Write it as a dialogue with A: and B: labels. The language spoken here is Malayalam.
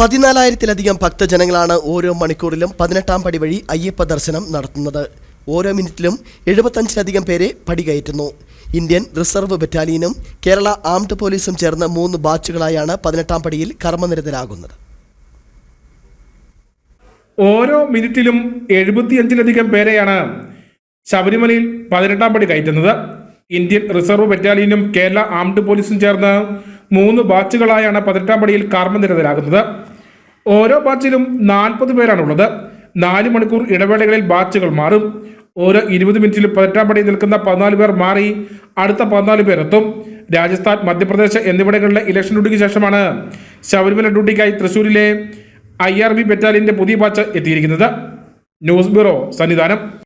A: പതിനാലായിരത്തിലധികം ഭക്തജനങ്ങളാണ് ഓരോ മണിക്കൂറിലും പതിനെട്ടാം പടി വഴി അയ്യപ്പ ദർശനം നടത്തുന്നത്. ഓരോ മിനിറ്റിലും എഴുപത്തഞ്ചിലധികം പേരെ പടി കയറ്റുന്നു ഇന്ത്യൻ റിസർവ് ബറ്റാലിയനും കേരള ആംഡ് പോലീസും ചേർന്ന് മൂന്ന് ബാച്ചുകളായാണ് പതിനെട്ടാം പടിയിൽ കർമ്മനിരതരാകുന്നത്.
B: ഓരോ മിനിറ്റിലും എഴുപത്തിയഞ്ചിലധികം പേരെയാണ് ശബരിമലയിൽ പതിനെട്ടാം പടി കയറ്റുന്നത്. ഇന്ത്യൻ റിസർവ് ബറ്റാലിയനും കേരള ആംഡ് പോലീസും ചേർന്ന് മൂന്ന് ബാച്ചുകളായാണ് പതിനെട്ടാം പടിയിൽ കർമ്മനിരതരാകുന്നത്. ഓരോ ബാച്ചിലും നാൽപ്പത് പേരാണുള്ളത്. നാല് മണിക്കൂർ ഇടവേളകളിൽ ബാച്ചുകൾ മാറും. ഓരോ ഇരുപത് മിനിറ്റിലും പതിനെട്ടാം പടിയിൽ നിൽക്കുന്ന പതിനാല് പേർ മാറി അടുത്ത പതിനാല് പേർ എത്തും. രാജസ്ഥാൻ മധ്യപ്രദേശ് എന്നിവിടങ്ങളിലെ ഇലക്ഷൻ ഡ്യൂട്ടിക്ക് ശേഷമാണ് ശബരിമല ഡ്യൂട്ടിക്കായി തൃശൂരിലെ ഐ ആർ ബി ബറ്റാലിയന്റെ പുതിയ ബാച്ച് എത്തിയിരിക്കുന്നത്. News bureau Sannidhanam.